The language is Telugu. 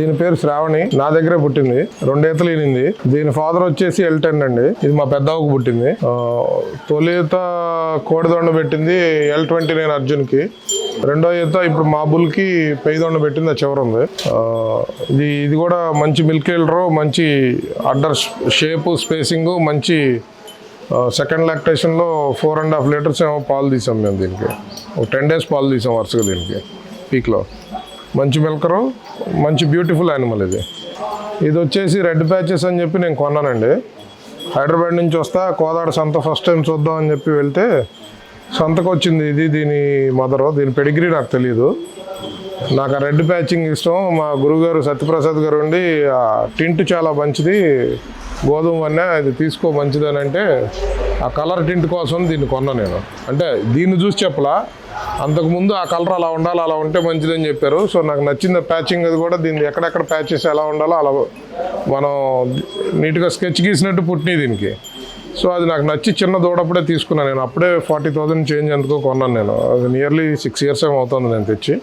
దీని పేరు శ్రావణి. నా దగ్గరే పుట్టింది. రెండేతలు ఈనింది. దీని ఫాదర్ వచ్చేసి ఎల్ టెన్ అండి. ఇది మా పెద్దవకు పుట్టింది. తొలిత కోడిదొండ పెట్టింది ఎల్ ట్వంటీ నైన్ అర్జున్కి. రెండో ఈత ఇప్పుడు మా బుల్కి పెయ్యదొండ పెట్టింది ఆ చివర ఉంది. ఇది ఇది కూడా మంచి మిల్క్ హీల్డరు మంచి అడ్డర్ షేపు స్పేసింగ్ మంచి సెకండ్ లాక్టేషన్లో ఫోర్ అండ్ హాఫ్ లీటర్స్ ఏమో పాలు తీసాం మేము దీనికి. ఒక టెన్ డేస్ పాలు తీసాం వరుసగా దీనికి పీక్లో మంచి మిల్కరు మంచి బ్యూటిఫుల్ యానిమల్ ఇది. ఇది వచ్చేసి రెడ్ ప్యాచెస్ అని చెప్పి నేను కొన్నానండి. హైదరాబాద్ నుంచి వస్తా కోదాడ సంత ఫస్ట్ టైం చూద్దాం అని చెప్పి వెళ్తే సంతకు వచ్చింది ఇది దీని మదరు దీని పెడిగ్రీ నాకు తెలియదు నాకు ఆ రెడ్ ప్యాచింగ్ ఇష్టం. మా గురువుగారు సత్యప్రసాద్ గారు ఉండి ఆ టింట్ చాలా మంచిది. గోధుమ వన్న ఇది తీసుకో మంచిదని అంటే ఆ కలర్ టింట్ కోసం దీన్ని కొన్నా నేను. అంటే దీన్ని చూసి చెప్పలా అంతకుముందు ఆ కలర్ అలా ఉండాలి అలా ఉంటే మంచిదని చెప్పారు. సో నాకు నచ్చింది ప్యాచింగ్ అది కూడా దీన్ని ఎక్కడెక్కడ ప్యాచెస్ ఎలా ఉండాలో అలా మనం నీట్గా స్కెచ్ గీసినట్టు పుట్టినాయి దీనికి. సో అది నాకు నచ్చి చిన్న దూడప్పుడే తీసుకున్నాను నేను. అప్పుడే ఫార్టీ థౌసండ్ చేంజ్ ఎందుకో కొన్నాను నేను. అది నియర్లీ సిక్స్ ఇయర్స్ ఏమవుతుంది నేను తెచ్చి.